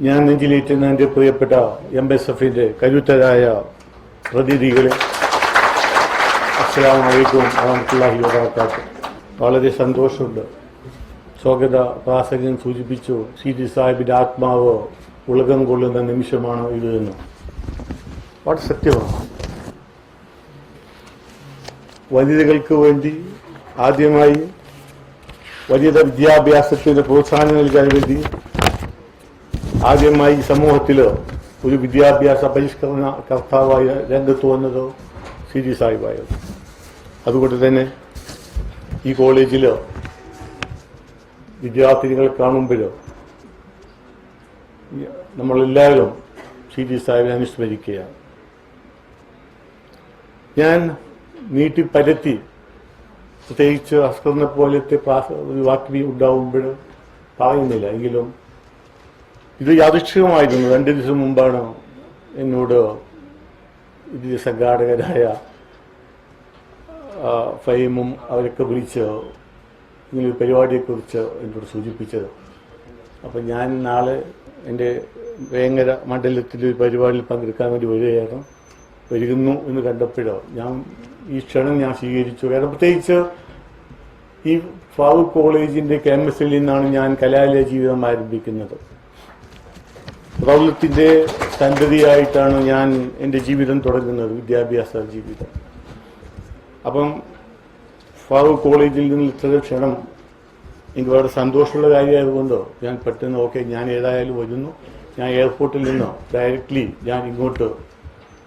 ഞാൻ നെഞ്ചിലേറ്റുന്ന എന്റെ പ്രിയപ്പെട്ട എം എസ് എഫിന്റെ കരുത്തരായ പ്രതിനിധികളെ അസ്സാം വലൈക്കും വറഹമത്തുള്ളാഹി വബറകാത്ത് വളരെ സന്തോഷമുണ്ട്. സ്വാഗത പ്രാസംഗം സൂചിപ്പിച്ചു സി ജി സാഹിബിന്റെ ആത്മാവ് ഉലകം കൊള്ളുന്ന നിമിഷമാണ് ഇത് എന്ന്. വളരെ സത്യമാണ്. വനിതകൾക്ക് വേണ്ടി ആദ്യമായി വനിത വിദ്യാഭ്യാസത്തിന് പ്രോത്സാഹനം നൽകാൻ വേണ്ടി ആദ്യമായി സമൂഹത്തിൽ ഒരു വിദ്യാഭ്യാസ പരിഷ്കരണ കർത്താവായ രംഗത്ത് വന്നത് സി ജി സാഹിബായിരുന്നു അതുകൊണ്ട് തന്നെ ഈ കോളേജിൽ വിദ്യാർത്ഥിനികൾ കാണുമ്പോൾ നമ്മളെല്ലാവരും സി ജി സാഹിബിനെ അനുസ്മരിക്കുകയാണ്. ഞാൻ നീട്ടി പരത്തി പ്രത്യേകിച്ച് അസ്കറിനെ പോലത്തെ ഒരു വാക്മി ഉണ്ടാവുമ്പോൾ പറയുന്നില്ല. എങ്കിലും ഇത് യാദൃശ്ചികമായിരുന്നു. രണ്ട് ദിവസം മുമ്പാണ് എന്നോട് ഇതിന്റെ സംഘാടകരായ ഫൈമും അവരൊക്കെ വിളിച്ച് ഇങ്ങനൊരു പരിപാടിയെക്കുറിച്ച് എന്നോട് സൂചിപ്പിച്ചത്. അപ്പം ഞാൻ നാളെ എന്റെ വേങ്ങര മണ്ഡലത്തിൽ ഒരു പരിപാടിയിൽ പങ്കെടുക്കാൻ വേണ്ടി വരികയാണ്. വരുന്നു എന്ന് കണ്ടപ്പോഴോ ഞാൻ ഈ ക്ഷണം ഞാൻ സ്വീകരിച്ചു. കാരണം പ്രത്യേകിച്ച് ഈ ഫാറൂഖ് കോളേജിന്റെ ക്യാമ്പസിൽ നിന്നാണ് ഞാൻ കലാലയ ജീവിതം ആരംഭിക്കുന്നത്. പ്രൗഢത്തിന്റെ സന്തതിയായിട്ടാണ് ഞാൻ എന്റെ ജീവിതം തുടങ്ങുന്നത് വിദ്യാഭ്യാസ ജീവിതം. അപ്പം ഫാറൂഖ് കോളേജിൽ നിന്ന് ഇത്ര ക്ഷണം എനിക്ക് വളരെ സന്തോഷമുള്ള കാര്യമായതുകൊണ്ടോ ഞാൻ പെട്ടെന്ന് ഓക്കെ ഞാൻ ഏതായാലും വരുന്നു. ഞാൻ എയർപോർട്ടിൽ നിന്നോ ഡയറക്റ്റ്ലി ഞാൻ ഇങ്ങോട്ട്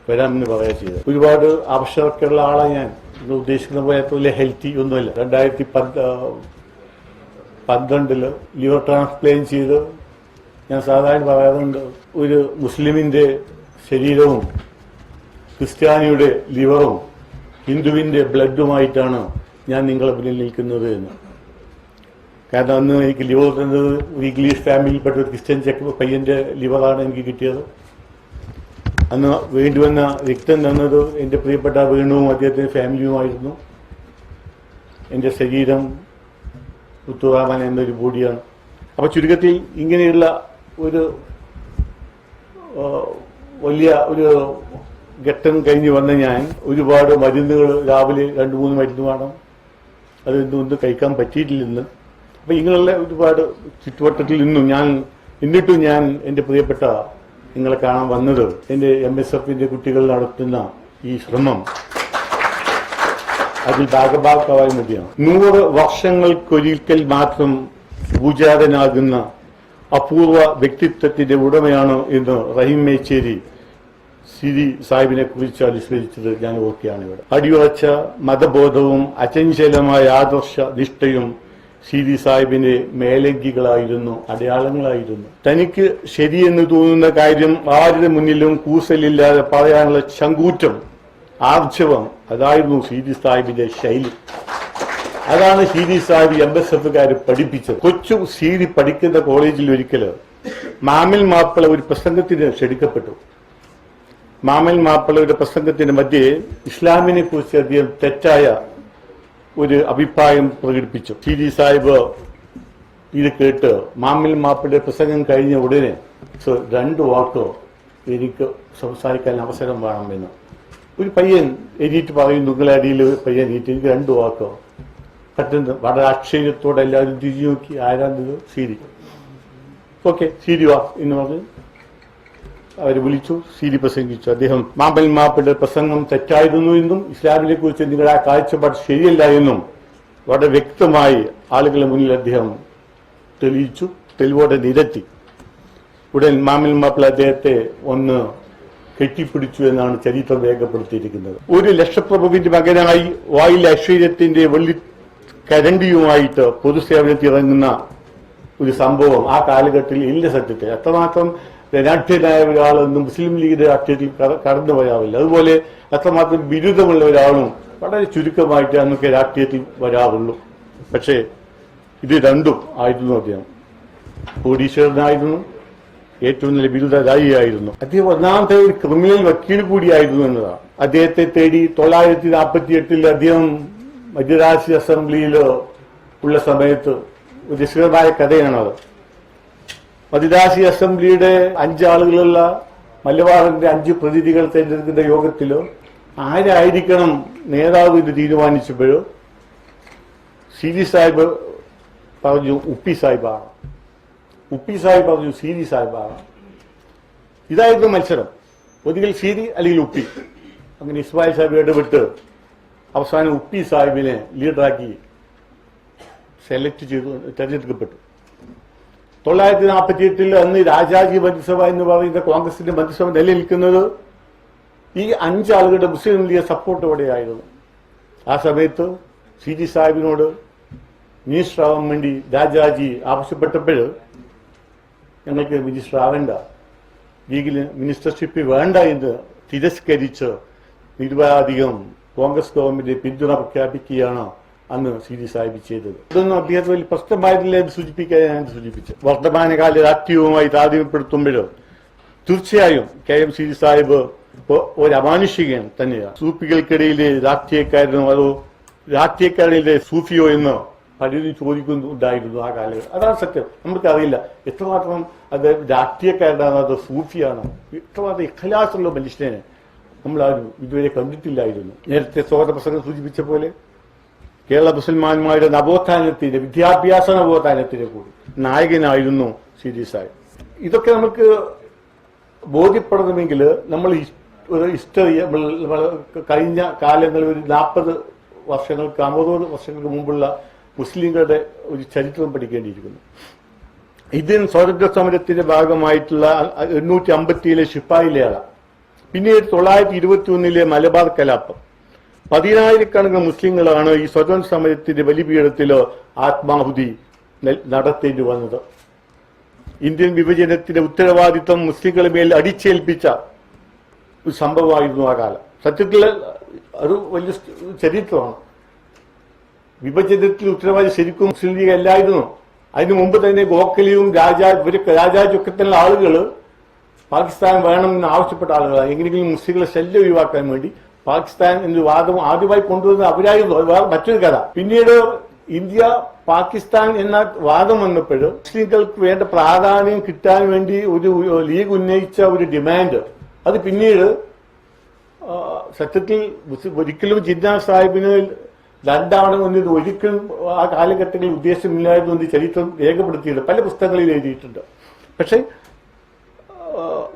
വരാമെന്ന് പറയാ ചെയ്തത്. ഒരുപാട് ആവശ്യമൊക്കെയുള്ള ആളാണ് ഞാൻ. ഇന്ന് ഉദ്ദേശിക്കുന്ന പോലെ അത്ര ഹെൽത്തി ഒന്നുമല്ല. രണ്ടായിരത്തി പന്ത് പന്ത്രണ്ടിൽ ലിവർ ട്രാൻസ്പ്ലാന്റ് ചെയ്ത് ഞാൻ സാധാരണ പറയാറുണ്ട് ഒരു മുസ്ലിമിന്റെ ശരീരവും ക്രിസ്ത്യാനിയുടെ ലിവറും ഹിന്ദുവിന്റെ ബ്ലഡുമായിട്ടാണ് ഞാൻ നിങ്ങളെ മുന്നിൽ നിൽക്കുന്നത് എന്ന്. കാരണം അന്ന് എനിക്ക് ലിവർ തന്നത് ഇംഗ്ലീഷ് ഫാമിലിയിൽപ്പെട്ട ഒരു ക്രിസ്ത്യൻ ചെക്ക് പയ്യന്റെ ലിവറാണ് എനിക്ക് കിട്ടിയത്. അന്ന് വേണ്ടുവന്ന രക്തം തന്നത് എന്റെ പ്രിയപ്പെട്ട വേണുവും അദ്ദേഹത്തിന്റെ ഫാമിലിയുമായിരുന്നു. എന്റെ ശരീരം ഉത്തുറാമൻ എന്നൊരു ബോഡിയാണ്. അപ്പോൾ ചുരുക്കത്തിൽ ഇങ്ങനെയുള്ള ഒരു വലിയ ഒരു ഘട്ടം കഴിഞ്ഞ് വന്ന ഞാൻ ഒരുപാട് മരുന്നുകൾ രാവിലെ രണ്ട് മൂന്ന് മരുന്ന് വേണം. അതൊന്നും ഒന്നും കഴിക്കാൻ പറ്റിയിട്ടില്ലെന്ന്. അപ്പൊ ഇങ്ങനെയുള്ള ഒരുപാട് ചുറ്റുവട്ടത്തിൽ നിന്നും ഞാൻ എന്നിട്ടും ഞാൻ എന്റെ പ്രിയപ്പെട്ട നിങ്ങളെ കാണാൻ വന്നത് എന്റെ എം എസ് എഫിന്റെ കുട്ടികൾ നടത്തുന്ന ഈ ശ്രമം. അതിൽ ഭാഗഭാഗമായി മതിയാണ് നൂറ് വർഷങ്ങൾക്കൊരിക്കൽ മാത്രം പൂജാതനാകുന്ന അപൂർവ വ്യക്തിത്വത്തിന്റെ ഉടമയാണ് ഇന്ന് റഹീം മേച്ചേരി. സിരി സാഹിബിനെ കുറിച്ച് അനുസ്മരിച്ചത് ഞാൻ ഓർക്കുകയാണ് ഇവിടെ. അടിയുറച്ച മതബോധവും അചഞ്ചലമായ ആദർശ നിഷ്ഠയും സിരി സാഹിബിന്റെ മേലങ്കികളായിരുന്നു അടയാളങ്ങളായിരുന്നു. തനിക്ക് ശരിയെന്ന് തോന്നുന്ന കാര്യം ആരുടെ മുന്നിലും കൂസലില്ലാതെ പറയാനുള്ള ചങ്കൂറ്റം ആർജവം അതായിരുന്നു സിരി സാഹിബിന്റെ ശൈലി. അതാണ് ഷീരി സാഹിബ് എം എസ് എഫുകാർ പഠിപ്പിച്ചത്. കൊച്ചു ഷീരി പഠിക്കുന്ന കോളേജിൽ ഒരിക്കൽ മാമിൽ മാപ്പിള ഒരു പ്രസംഗത്തിന് ക്ഷണിക്കപ്പെട്ടു. മാമിൽ മാപ്പിളയുടെ പ്രസംഗത്തിന് മധ്യേ ഇസ്ലാമിനെ കുറിച്ച് അദ്ദേഹം തെറ്റായ ഒരു അഭിപ്രായം പ്രകടിപ്പിച്ചു. ഷീരി സാഹിബ് ഇത് കേട്ട് മാമിൽ മാപ്പിളയുടെ പ്രസംഗം കഴിഞ്ഞ ഉടനെ "സർ, രണ്ട് വാക്കോ എനിക്ക് സംസാരിക്കാൻ അവസരം വേണമെന്ന് ഒരു പയ്യൻ എഴുതിയിട്ട് പറയും നുങ്ങളടിയിൽ പയ്യൻ എഴുതിയിട്ട് എനിക്ക് രണ്ട് വാക്കോ പെട്ടെന്ന് വളരെ ആശ്ചര്യത്തോടെ എല്ലാവരും തിരിഞ്ഞു നോക്കി ആരാണിത് സീരി. ഓക്കെ വാ എന്ന് പറഞ്ഞ്. അവർ വിളിച്ചു. സീരി പ്രസംഗിച്ചു. അദ്ദേഹം മാമ്പൽ മാപ്പിന്റെ പ്രസംഗം തെറ്റായിരുന്നു എന്നും ഇസ്ലാമിനെ കുറിച്ച് നിങ്ങളുടെ ആ കാഴ്ചപ്പാട് ശരിയല്ല എന്നും വളരെ വ്യക്തമായി ആളുകളുടെ മുന്നിൽ അദ്ദേഹം തെളിയിച്ചു. തെളിവോടെ നിരത്തി. ഉടൻ മാമിൽ മാപ്പിള അദ്ദേഹത്തെ ഒന്ന് കെട്ടിപ്പിടിച്ചു എന്നാണ് ചരിത്രം രേഖപ്പെടുത്തിയിരിക്കുന്നത്. ഒരു ലക്ഷപ്രഭുവിന്റെ മകനായി വായിൽ ഐശ്വര്യത്തിന്റെ വെള്ളി കരണ്ടിയുമായിട്ട് പൊതുസേവനത്തിൽ ഇറങ്ങുന്ന ഒരു സംഭവം ആ കാലഘട്ടത്തിൽ ഇല്ല സത്യത്തെ അത്രമാത്രം ധനാഢ്യനായ ഒരാളൊന്നും മുസ്ലിം ലീഗിന്റെ രാഷ്ട്രീയത്തിൽ കടന്നു പോയാവില്ല അതുപോലെ അത്രമാത്രം ബിരുദമുള്ള ഒരാളും വളരെ ചുരുക്കമായിട്ട് അന്നൊക്കെ രാഷ്ട്രീയത്തിൽ വരാറുള്ളൂ. പക്ഷേ ഇത് രണ്ടും ആയിരുന്നു അദ്ദേഹം. കോടീശ്വരനായിരുന്നു. ഏറ്റവും നല്ല ബിരുദധാരിയായിരുന്നു. അദ്ദേഹം ഒന്നാമത്തെ ഒരു ക്രിമിനൽ വക്കീൽ കൂടിയായിരുന്നു എന്നതാണ്. അദ്ദേഹത്തെ തേടി തൊള്ളായിരത്തി നാൽപ്പത്തി എട്ടിൽ അദ്ദേഹം മധ്യരാഷ്ട്രീയ അസംബ്ലിയിൽ ഉള്ള സമയത്ത് ഒരു രസകരമായ കഥയാണത്. മധ്യരാശി അസംബ്ലിയുടെ അഞ്ചാളുകളുള്ള മലബാറിന്റെ അഞ്ച് പ്രതിനിധികൾ തെരഞ്ഞെടുക്കുന്ന യോഗത്തിലോ ആരായിരിക്കണം നേതാവ് എന്ന് തീരുമാനിച്ചപ്പോഴോ സി വി സാഹിബ് പറഞ്ഞു ഉപ്പി സാഹിബാണ്. ഉപ്പി സാഹിബ് പറഞ്ഞു സി വി സാഹിബാണ്. ഇതായിരുന്നു മത്സരം. ഒന്നുകിൽ സീരി അല്ലെങ്കിൽ ഉപ്പി. അങ്ങനെ ഇസ്മായിൽ സാഹിബ് ഇടപെട്ട് അവസാനം ഉപ്പി സാഹിബിനെ ലീഡറാക്കി സെലക്ട് ചെയ്തു തെരഞ്ഞെടുക്കപ്പെട്ടു. തൊള്ളായിരത്തി നാൽപ്പത്തി എട്ടിൽ അന്ന് രാജാജി മന്ത്രിസഭ എന്ന് പറയുന്ന കോൺഗ്രസിന്റെ മന്ത്രിസഭ നിലനിൽക്കുന്നത് ഈ അഞ്ചാളുകളുടെ മുസ്ലിം ലീഗ് സപ്പോർട്ടോടെയായിരുന്നു ആ സമയത്ത് സി ജി സാഹിബിനോട് മിനിസ്റ്റർ ആവാൻ വേണ്ടി രാജാജി ആവശ്യപ്പെട്ടപ്പോൾ ഞങ്ങൾക്ക് മിനിസ്റ്റർ ആവേണ്ട ലീഗിൽ മിനിസ്റ്റർഷിപ്പ് വേണ്ട എന്ന് തിരസ്കരിച്ച് നിരവധികം കോൺഗ്രസ് ഗവൺമെന്റ് പിന്തുണ പ്രഖ്യാപിക്കുകയാണ് അന്ന് സി ഡി സാഹിബ് ചെയ്തത്? ഇതൊന്നും അദ്ദേഹത്തെ വലിയ പ്രശ്നമായിട്ടില്ല എന്ന് സൂചിപ്പിക്കാൻ ഞാൻ സൂചിപ്പിച്ചു. വർത്തമാനകാല രാഷ്ട്രീയവുമായി താരതമ്യപ്പെടുത്തുമ്പോൾ തീർച്ചയായും K M C D Sahib ഒരു അമാനുഷികൻ തന്നെയാണ്. സൂപ്പികൾക്കിടയിലെ രാഷ്ട്രീയക്കാരനോ അതോ രാഷ്ട്രീയക്കാരിലെ സൂഫിയോ എന്ന് പലരും ചോദിക്കുന്നുണ്ടായിരുന്നു ആ കാലഘട്ടം അതാണ് സത്യം. നമുക്കറിയില്ല. എത്രമാത്രം അത് രാഷ്ട്രീയക്കാരനാണ് അത് സൂഫിയാണ്? എത്രമാത്രം ഇഖലാസുള്ള മനുഷ്യനെ നമ്മൾ ആരും ഇതുവരെ കണ്ടിട്ടില്ലായിരുന്നു. നേരത്തെ സ്വാഗത പ്രസംഗം സൂചിപ്പിച്ച പോലെ കേരള മുസൽമാന്മാരുടെ നവോത്ഥാനത്തിന്റെ വിദ്യാഭ്യാസ നവോത്ഥാനത്തിന്റെ കൂടി നായകനായിരുന്നു സി ഡി സാഹിബ് ഇതൊക്കെ നമുക്ക് ബോധ്യപ്പെടണമെങ്കിൽ നമ്മൾ ഒരു ഹിസ്റ്ററി നമ്മൾ കഴിഞ്ഞ കാലങ്ങളിൽ ഒരു നാൽപ്പത് വർഷങ്ങൾക്ക് അമ്പത് വർഷങ്ങൾക്ക് മുമ്പുള്ള മുസ്ലിങ്ങളുടെ ഒരു ചരിത്രം പഠിക്കേണ്ടിയിരിക്കുന്നു. ഇന്ത്യൻ സ്വാതന്ത്ര്യ സമരത്തിന്റെ ഭാഗമായിട്ടുള്ള എണ്ണൂറ്റി അമ്പത്തിയിലെ ശിപ്പായി ലേള. പിന്നീട് തൊള്ളായിരത്തി ഇരുപത്തി ഒന്നിലെ മലബാർ കലാപം. പതിനായിരക്കണക്കിന് മുസ്ലിങ്ങളാണ് ഈ സ്വതന്ത്ര സമരത്തിന്റെ ബലിപീഠത്തിൽ ആത്മാഹുതി നടത്തേണ്ടി വന്നത്. ഇന്ത്യൻ വിഭജനത്തിന്റെ ഉത്തരവാദിത്വം മുസ്ലിങ്ങളെ മേൽ അടിച്ചേൽപ്പിച്ച ഒരു സംഭവമായിരുന്നു ആ കാലം. സത്യത്തിൽ അത് വലിയ ചരിത്രമാണ്. വിഭജനത്തിൽ ഉത്തരവാദി ശരിക്കും മുസ്ലിം ലീഗ് അല്ലായിരുന്നു. അതിനു മുമ്പ് തന്നെ ഗോഖലിയും രാജാ ഇവരൊക്കെ രാജാചൊക്കത്തിലുള്ള ആളുകൾ പാകിസ്ഥാൻ വേണമെന്ന് ആവശ്യപ്പെട്ട ആളുകളാണ് എങ്ങനെയെങ്കിലും മുസ്ലിങ്ങളെ ശല്യം ഒഴിവാക്കാൻ വേണ്ടി പാകിസ്ഥാൻ എന്നൊരു വാദം ആദ്യമായി കൊണ്ടുവന്ന അവരായിരുന്നു. മറ്റൊരു കഥ. പിന്നീട് ഇന്ത്യ പാകിസ്ഥാൻ എന്ന വാദം വന്നപ്പോൾ മുസ്ലിങ്ങൾക്ക് വേണ്ട പ്രാധാന്യം കിട്ടാൻ വേണ്ടി ഒരു ലീഗ് ഉന്നയിച്ച ഒരു ഡിമാൻഡ് അത് പിന്നീട് സത്യത്തിൽ ഒരിക്കലും ജിന്ന സാഹിബിന് രണ്ടാണ് ഒന്നിത് ഒരിക്കലും ആ കാലഘട്ടങ്ങളിൽ ഉദ്ദേശമില്ലായിരുന്നു എന്ന് ചരിത്രം രേഖപ്പെടുത്തിയിട്ടുണ്ട്. പല പുസ്തകങ്ങളിൽ എഴുതിയിട്ടുണ്ട്. പക്ഷെ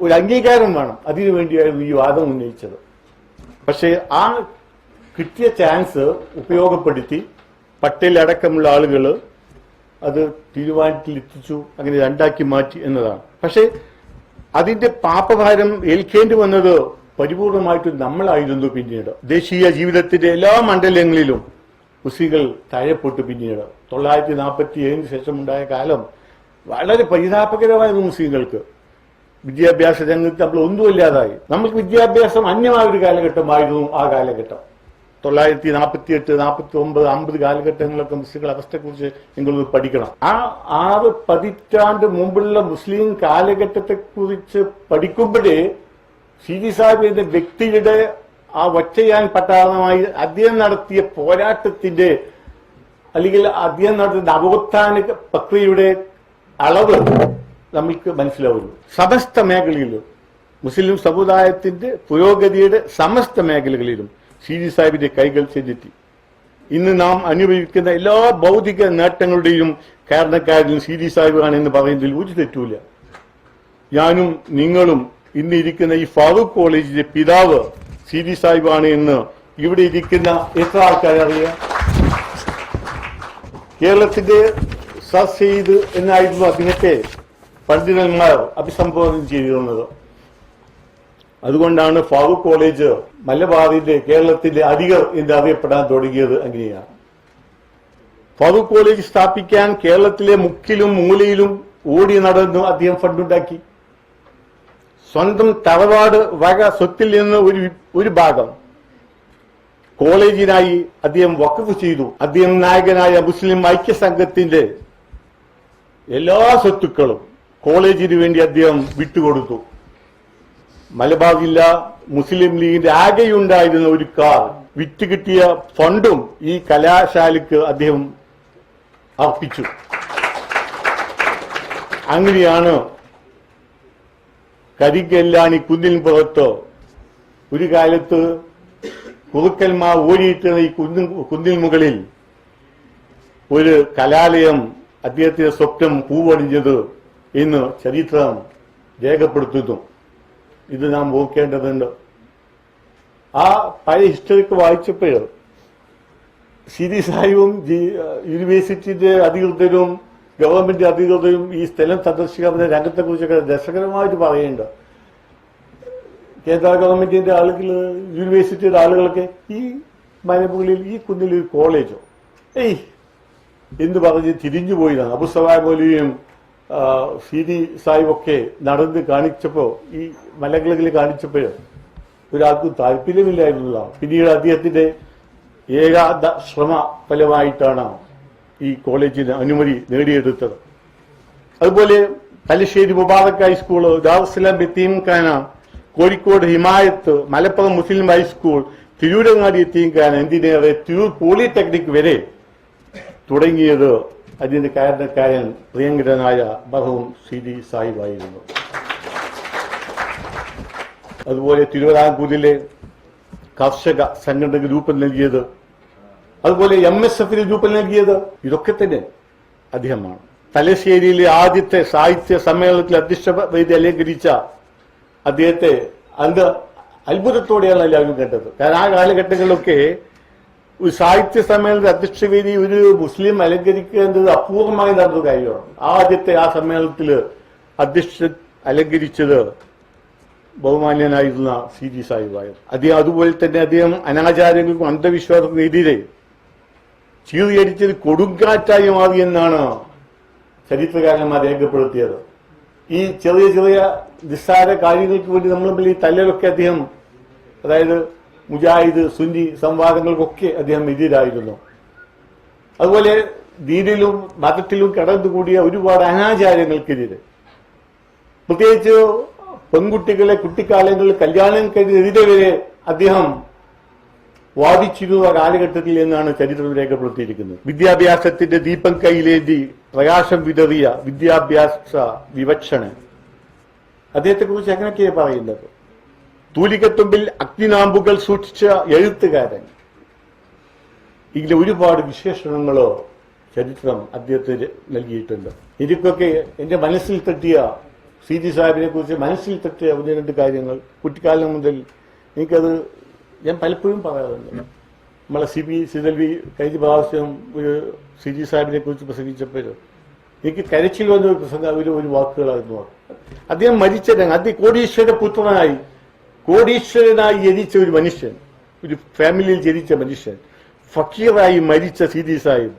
ഒരു അംഗീകാരം വേണം. അതിനു വേണ്ടിയായിരുന്നു ഈ വാദം ഉന്നയിച്ചത്. പക്ഷേ ആ കിട്ടിയ ചാൻസ് ഉപയോഗപ്പെടുത്തി പട്ടേൽ അടക്കമുള്ള ആളുകൾ അത് തീരുമാനത്തിൽ എത്തിച്ചു അങ്ങനെ രണ്ടാക്കി മാറ്റി എന്നതാണ്. പക്ഷേ അതിന്റെ പാപഭാരം ഏൽക്കേണ്ടി വന്നത് പരിപൂർണമായിട്ടും നമ്മളായിരുന്നു പിന്നീട്. ദേശീയ ജീവിതത്തിന്റെ എല്ലാ മണ്ഡലങ്ങളിലും മുസ്ലിങ്ങൾ താഴെപ്പെട്ടു പിന്നീട്. തൊള്ളായിരത്തി നാൽപ്പത്തി ഏഴിന് ശേഷം ഉണ്ടായ കാലം വളരെ പരിതാപകരമായിരുന്നു മുസ്ലിങ്ങൾക്ക്. വിദ്യാഭ്യാസ രംഗത്ത് നമ്മൾ ഒന്നുമില്ലാതായി നമുക്ക് വിദ്യാഭ്യാസം അന്യമായ ഒരു കാലഘട്ടമായിരുന്നു ആ കാലഘട്ടം. തൊള്ളായിരത്തി നാൽപ്പത്തി എട്ട് നാൽപ്പത്തി ഒമ്പത് അമ്പത് കാലഘട്ടങ്ങളിലൊക്കെ മുസ്ലിങ്ങളുടെ അവസ്ഥയെക്കുറിച്ച് നിങ്ങൾ പഠിക്കണം. ആ ആറ് പതിറ്റാണ്ട് മുമ്പുള്ള മുസ്ലിം കാലഘട്ടത്തെക്കുറിച്ച് പഠിക്കുമ്പോഴേ സി ജി സാഹിബ് എന്ന വ്യക്തിയുടെ ആ ഒറ്റയാൻ പട്ടാളമായി അദ്ദേഹം നടത്തിയ പോരാട്ടത്തിന്റെ അല്ലെങ്കിൽ അദ്ദേഹം നടത്തിയ നവോത്ഥാന പ്രക്രിയയുടെ അളവ് നമുക്ക് മനസ്സിലാവുന്നു. സമസ്ത മേഖലയിലും മുസ്ലിം സമുദായത്തിന്റെ പുരോഗതിയുടെ സമസ്ത മേഖലകളിലും സി ജി സാഹിബിന്റെ കൈകൾ ചെന്നെത്തി ഇന്ന് നാം അനുഭവിക്കുന്ന എല്ലാ ഭൗതിക നേട്ടങ്ങളുടെയും കാരണക്കാരിലും സി ഡി സാഹിബാണ് എന്ന് പറയുന്നതിൽ ഒരു തെറ്റൂല ഞാനും നിങ്ങളും ഇന്ന് ഇരിക്കുന്ന ഈ ഫാറൂഖ് കോളേജിന്റെ പിതാവ് സി ഡി സാഹിബാണ് എന്ന് ഇവിടെ ഇരിക്കുന്ന എത്ര ആൾക്കാരറിയാം കേരളത്തിന്റെ സർ സെയ്ദ് എന്നായിരുന്നു അദ്ദേഹത്തെ. പണ്ഡിതന്മാർ അഭിസംബോധന ചെയ്തിരുന്നത്. അതുകൊണ്ടാണ് ഫാറൂഖ് കോളേജ് മലബാറിന്റെ കേരളത്തിന്റെ അധികർ എന്ന് അറിയപ്പെടാൻ തുടങ്ങിയത് അങ്ങനെയാണ്. ഫാറൂഖ് കോളേജ് സ്ഥാപിക്കാൻ കേരളത്തിലെ മുക്കിലും മൂലയിലും ഓടി നടന്നു അദ്ദേഹം ഫണ്ടുണ്ടാക്കി. സ്വന്തം തറവാട് വക സ്വത്തിൽ നിന്ന് ഒരു ഒരു ഭാഗം കോളേജിനായി അദ്ദേഹം വഖഫ് ചെയ്തു. അദ്ദേഹം നായകനായ മുസ്ലിം ഐക്യസംഘത്തിന്റെ എല്ലാ സ്വത്തുക്കളും കോളേജിന് വേണ്ടി അദ്ദേഹം വിട്ടുകൊടുത്തു. മലബാർ ജില്ല മുസ്ലിം ലീഗിന്റെ ആകെയുണ്ടായിരുന്ന ഒരു കാർ വിറ്റ് കിട്ടിയ ഫണ്ടും ഈ കലാശാലയ്ക്ക് അദ്ദേഹം അർപ്പിച്ചു. അങ്ങനെയാണ് കരിക്കെല്ലാണി കുന്നിൻ പുറത്ത് ഒരു കാലത്ത് കുറുക്കന്മാർ ഓടിയിട്ടുള്ള ഈ കുന്നിൻ കുന്നിൻ മുകളിൽ ഒരു കലാലയം അദ്ദേഹത്തിന്റെ സ്വപ്നം പൂവണിഞ്ഞത് എന്ന് ചരിത്രം രേഖപ്പെടുത്തുന്നു ഇത് നാം ഓർക്കേണ്ടതുണ്ട്. ആ പഴയ ഹിസ്റ്ററിക്ക് വായിച്ചപ്പോൾ സിരി സാഹിബും യൂണിവേഴ്സിറ്റിയുടെ അധികൃതരും ഗവൺമെന്റ് അധികൃതരും ഈ സ്ഥലം സന്ദർശിക്കാവുന്ന രംഗത്തെക്കുറിച്ചൊക്കെ രസകരമായിട്ട് പറയുന്നുണ്ട്. കേന്ദ്ര ഗവൺമെന്റിന്റെ ആളുകൾ യൂണിവേഴ്സിറ്റിയുടെ ആളുകളൊക്കെ ഈ മലമുകളിൽ ഈ കുന്നിൽ ഒരു കോളേജോ? ഏയ്! എന്ന് പറഞ്ഞ് തിരിഞ്ഞു പോയതാണ് അബുസവായ മൗലിയും സിരി സാഹിബൊക്കെ നടന്ന് കാണിച്ചപ്പോ ഈ മലകളിൽ കാണിച്ചപ്പോൾ ഒരാൾക്കും താല്പര്യമില്ലായിരുന്നില്ല. പിന്നീട് അദ്ദേഹത്തിന്റെ ഏകാന്ത ശ്രമ ഫലമായിട്ടാണ് ഈ കോളേജിന് അനുമതി നേടിയെടുത്തത്. അതുപോലെ തലശ്ശേരി മുബാറക് ഹൈസ്കൂൾ ദാറുസലാം ബത്തീംഖാന കോഴിക്കോട് ഹിമായത്ത് മലപ്പുറം മുസ്ലിം ഹൈസ്കൂൾ തിരൂരങ്ങാടി എത്തീംഖാന എന്തിനേറെ തിരൂർ പോളിടെക്നിക് വരെ തുടങ്ങിയത് അതിന്റെ കാരണക്കാരൻ പ്രിയങ്കരനായ ബഹവും സി ഡി സാഹിബായിരുന്നു അതുപോലെ തിരുവിതാംകൂറിലെ കർഷക സംഘടന രൂപം നൽകിയത് അതുപോലെ എം എസ് എഫിന് രൂപം നൽകിയത് ഇതൊക്കെ തന്നെ അദ്ദേഹമാണ്. തലശ്ശേരിയിലെ ആദ്യത്തെ സാഹിത്യ സമ്മേളനത്തിൽ അധ്യക്ഷ വേദി അലങ്കരിച്ച അദ്ദേഹത്തെ അന്ന് അത്ഭുതത്തോടെയാണ് എല്ലാവരും കണ്ടത്. കാരണം ആ കാലഘട്ടങ്ങളിലൊക്കെ ഒരു സാഹിത്യ സമ്മേളനത്തിൽ അധ്യക്ഷ വേദി ഒരു മുസ്ലിം അലങ്കരിക്കേണ്ടത് അപൂർവമായി നടന്ന കാര്യമാണ്. ആദ്യത്തെ ആ സമ്മേളനത്തിൽ അധ്യക്ഷ അലങ്കരിച്ചത് ബഹുമാന്യനായിരുന്ന സി ജി സാഹിബായിരുന്നു അദ്ദേഹം അതുപോലെ തന്നെ അദ്ദേഹം അനാചാരങ്ങൾക്കും അന്ധവിശ്വാസങ്ങൾക്കും എതിരെ ചീറിയടിച്ചത് കൊടുങ്കാറ്റായി മാറിയെന്നാണ് ചരിത്രകാരന്മാർ രേഖപ്പെടുത്തിയത്. ഈ ചെറിയ ചെറിയ നിസ്സാര കാര്യങ്ങൾക്ക് വേണ്ടി നമ്മൾ ഈ തല്ലലൊക്കെ അദ്ദേഹം അതായത് മുജാഹിദ് സുന്നി സംവാദങ്ങൾക്കൊക്കെ അദ്ദേഹം എതിരായിരുന്നു. അതുപോലെ ദീനിലും മതത്തിലും കടന്നുകൂടിയ ഒരുപാട് അനാചാരങ്ങൾക്കെതിരെ. പ്രത്യേകിച്ച് പെൺകുട്ടികളെ കുട്ടിക്കാലങ്ങളിൽ കല്യാണം കഴിഞ്ഞെതിരെ വരെ അദ്ദേഹം വാദിച്ചിരുന്ന കാലഘട്ടത്തിൽ എന്നാണ് ചരിത്രം രേഖപ്പെടുത്തിയിരിക്കുന്നത്. വിദ്യാഭ്യാസത്തിന്റെ ദീപം കയ്യിലേന്തി പ്രകാശം വിതറിയ വിദ്യാഭ്യാസ വിവക്ഷണൻ അദ്ദേഹത്തെ കുറിച്ച് അങ്ങനെയൊക്കെയാണ് പറയുന്നത്? തൂലികത്തുമ്പിൽ അഗ്നിനാമ്പുകൾ സൂക്ഷിച്ച എഴുത്തുകാരൻ. ഇതിലെ ഒരുപാട് വിശേഷണങ്ങളോ ചരിത്രം അദ്ദേഹത്തിന് നൽകിയിട്ടുണ്ട്. എനിക്കൊക്കെ എന്റെ മനസ്സിൽ തട്ടിയ സി ജി സാഹിബിനെ കുറിച്ച് മനസ്സിൽ തട്ടിയ ഒന്ന് രണ്ട് കാര്യങ്ങൾ. കുട്ടിക്കാലം മുതൽ എനിക്കത് ഞാൻ പലപ്പോഴും പറയാറുണ്ട്. നമ്മളെ സി ബി സിതൽവി കഴിഞ്ഞ പ്രാവശ്യം ഒരു സി ജി സാഹിബിനെ കുറിച്ച് പ്രസംഗിച്ചപ്പോഴും എനിക്ക് കരച്ചിൽ വന്ന ഒരു പ്രസംഗം ഒരു വാക്കുകളായിരുന്നു. അത്. അദ്ദേഹം മരിച്ച അദ്ദേഹം കോടീശ്വര പുത്രനായി കോടീശ്വരനായി ജനിച്ച ഒരു മനുഷ്യൻ ഒരു ഫാമിലിയിൽ ജനിച്ച മനുഷ്യൻ ഫക്കീറായി മരിച്ച സി ജി സാഹിബ്.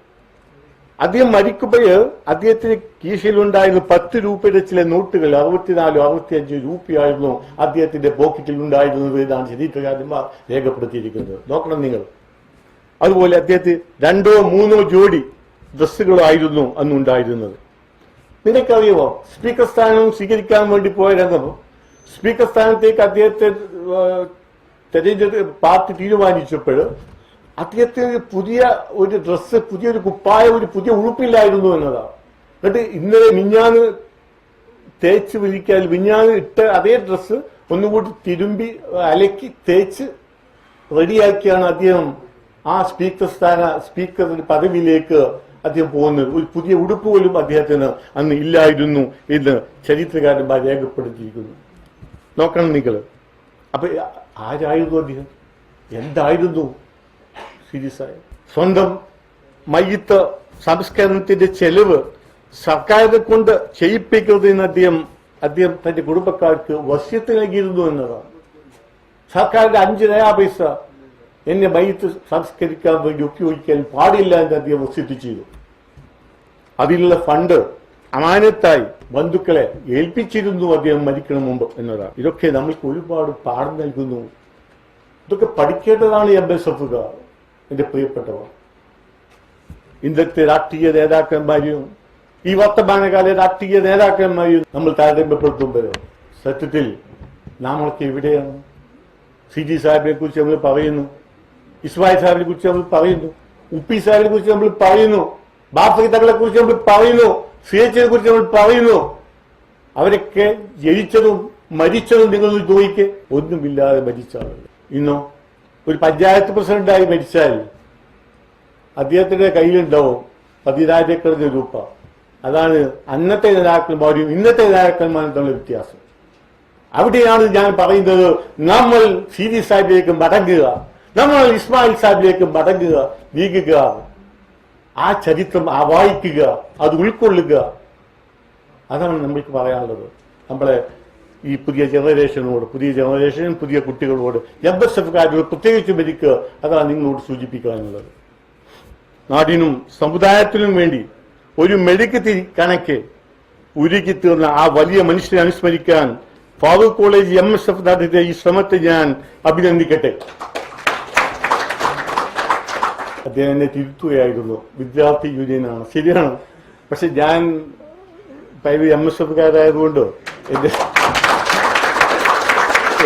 അദ്ദേഹം മരിക്കുമ്പോൾ അദ്ദേഹത്തിന് കീശയിലുണ്ടായിരുന്ന പത്ത് രൂപയുടെ ചില നോട്ടുകൾ അറുപത്തിനാലോ അറുപത്തിയഞ്ചോ രൂപയായിരുന്നു അദ്ദേഹത്തിന്റെ പോക്കറ്റിൽ ഉണ്ടായിരുന്നത് എന്നാണ് ചരിത്രകാരന്മാർ രേഖപ്പെടുത്തിയിരിക്കുന്നത്. നോക്കണം നിങ്ങൾ. അതുപോലെ അദ്ദേഹത്തിന് രണ്ടോ മൂന്നോ ജോഡി ഡ്രസ്സുകളോ ആയിരുന്നു അന്നുണ്ടായിരുന്നത്. നിനക്കറിയുമോ സ്പീക്കർ സ്ഥാനം സ്വീകരിക്കാൻ വേണ്ടി പോയ രംഗം സ്പീക്കർ സ്ഥാനത്തേക്ക് അദ്ദേഹത്തെ തെരഞ്ഞെടുത്ത് പാർട്ടി തീരുമാനിച്ചപ്പോൾ അദ്ദേഹത്തിന് പുതിയ ഒരു ഡ്രസ്സ് പുതിയൊരു കുപ്പായ ഒരു പുതിയ ഉടുപ്പില്ലായിരുന്നു എന്നതാണ്. എന്നിട്ട് ഇന്നലെ മിഞ്ഞാന്ന് തേച്ച് വിരിക്കാൻ മിഞ്ഞാന്ന് ഇട്ട അതേ ഡ്രസ്സ് ഒന്നുകൂടി തിരുമ്പി അലക്കി തേച്ച് റെഡിയാക്കിയാണ് അദ്ദേഹം ആ സ്പീക്കർ സ്ഥാന സ്പീക്കർ പദവിയിലേക്ക് അദ്ദേഹം പോകുന്നത്. ഒരു പുതിയ ഉടുപ്പ് പോലും അദ്ദേഹത്തിന് അന്ന് ഇല്ലായിരുന്നു എന്ന് ചരിത്രകാരന്മാർ രേഖപ്പെടുത്തിയിരിക്കുന്നു. നോക്കണം നിങ്ങൾ അപ്പൊ ആരായിരുന്നു അദ്ദേഹം? എന്തായിരുന്നു സീരിയസായ സ്വന്തം മയ്യത്ത് സംസ്കരണത്തിന്റെ ചെലവ് സർക്കാരിനെ കൊണ്ട് ചെയ്യിപ്പിക്കുന്നതിന് അദ്ദേഹം അദ്ദേഹം തന്റെ കുടുംബക്കാർക്ക് വസ്യത്ത് നൽകിയിരുന്നു എന്നതാണ്. സർക്കാരിന്റെ അഞ്ച് നയാ പൈസ എന്നെ മയ്യത്ത് സംസ്കരിക്കാൻ വേണ്ടി ഉപയോഗിക്കാൻ പാടില്ല എന്ന് അദ്ദേഹം വസ്യത്ത് ചെയ്തു അതിനുള്ള ഫണ്ട് അമാനത്തായി ബന്ധുക്കളെ ഏൽപ്പിച്ചിരുന്നു അദ്ദേഹം മരിക്കണം മുമ്പ് എന്നതാണ്. ഇതൊക്കെ നമ്മൾക്ക് ഒരുപാട് പാഠം നൽകുന്നു. ഇതൊക്കെ പഠിക്കേണ്ടതാണ് എം എസ് എഫുകാർ എന്റെ പ്രിയപ്പെട്ടവർ. ഇന്നത്തെ രാഷ്ട്രീയ നേതാക്കന്മാരെയും ഈ വർത്തമാനകാല രാഷ്ട്രീയ നേതാക്കന്മാരെയും നമ്മൾ താരതമ്യപ്പെടുത്തുമ്പോൾ സത്യത്തിൽ നാമൊക്കെ എവിടെയാണ്? സി ജി സാഹിബിനെ കുറിച്ച് നമ്മൾ പറയുന്നു. ഇസ്മായിൽ സാഹിബിനെ കുറിച്ച് നമ്മൾ പറയുന്നു. ഉപ്പി സാഹിബിനെ കുറിച്ച് നമ്മൾ പറയുന്നു. ബാഫി തങ്ങളെ കുറിച്ച് നമ്മൾ പറയുന്നു. സി കുറിച്ച് നമ്മൾ പറയുന്നു. അവരൊക്കെ ജയിച്ചതും മരിച്ചതും നിങ്ങൾ ചോദിക്ക്. ഒന്നുമില്ലാതെ മരിച്ച ആളുകൾ ഇന്നോ ഒരു പഞ്ചായത്ത് പ്രസിഡന്റായി മരിച്ചാൽ അദ്ദേഹത്തിന്റെ കയ്യിലുണ്ടാവും പതിനായിരക്കണക്കിന് രൂപ. അതാണ് അന്നത്തെ നേതാക്കന്മാരും ഇന്നത്തെ നേതാക്കന്മാരും തമ്മിലുള്ള വ്യത്യാസം. അവിടെയാണ് ഞാൻ പറയുന്നത് നമ്മൾ സി ഡി സാഹിബിലേക്ക് മടങ്ങുക. നമ്മൾ ഇസ്മായിൽ സാഹിബിലേക്ക് മടങ്ങുക നീങ്ങുക. ആ ചരിത്രം ആ വായിക്കുക അത് ഉൾക്കൊള്ളുക. അതാണ് നമ്മൾക്ക് പറയാനുള്ളത്. നമ്മളെ ഈ പുതിയ ജനറേഷനോട് പുതിയ ജനറേഷനും പുതിയ കുട്ടികളോട് എം എസ് എഫുകാരോട് പ്രത്യേകിച്ചും മരിക്കുക അതാണ് നിങ്ങളോട് സൂചിപ്പിക്കാനുള്ളത്. നാടിനും സമുദായത്തിനും വേണ്ടി ഒരു മെഴുകുതി കണക്ക് ഉരുക്കി തീർന്ന ആ വലിയ മനുഷ്യനെ അനുസ്മരിക്കാൻ Farook college M S F നടത്തിയ ഈ ശ്രമത്തെ ഞാൻ അഭിനന്ദിക്കട്ടെ. അദ്ദേഹം എന്നെ തിരുത്തുകയായിരുന്നു. വിദ്യാർത്ഥി യൂണിയനാണ് ശരിയാണ്. പക്ഷെ ഞാൻ പൈവി എം എസ് എഫുകാരായതുകൊണ്ട് എന്റെ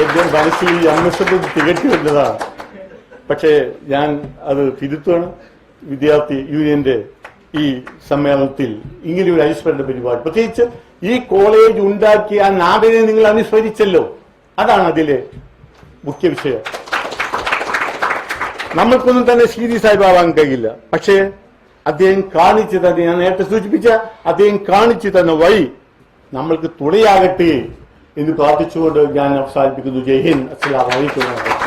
എന്റെ മനസ്സിൽ എം എസ് എഫ് തികട്ടി വന്നതാണ് പക്ഷേ ഞാൻ അത് തിരുത്തുകയാണ്. വിദ്യാർത്ഥി യൂണിയന്റെ ഈ സമ്മേളനത്തിൽ ഇങ്ങനെ ഒരു അനുസ്മരണ പരിപാടി. പ്രത്യേകിച്ച് ഈ കോളേജ് ഉണ്ടാക്കിയ ആ നാടിനെ നിങ്ങൾ അനുസ്മരിച്ചല്ലോ. അതാണ് അതിലെ മുഖ്യ വിഷയം. നമ്മൾക്കൊന്നും തന്നെ സീരിയസ് ആയി ആവാൻ കഴിയില്ല. പക്ഷേ അദ്ദേഹം കാണിച്ചു തന്നെ ഞാൻ നേരത്തെ സൂചിപ്പിച്ച അദ്ദേഹം കാണിച്ചു തന്ന വഴി നമ്മൾക്ക് തുണയാകട്ടെ എന്ന് പ്രാർത്ഥിച്ചുകൊണ്ട് ഞാൻ അവസാനിപ്പിക്കുന്നു. ജയ് ഹിന്ദ്. അലൈക്കും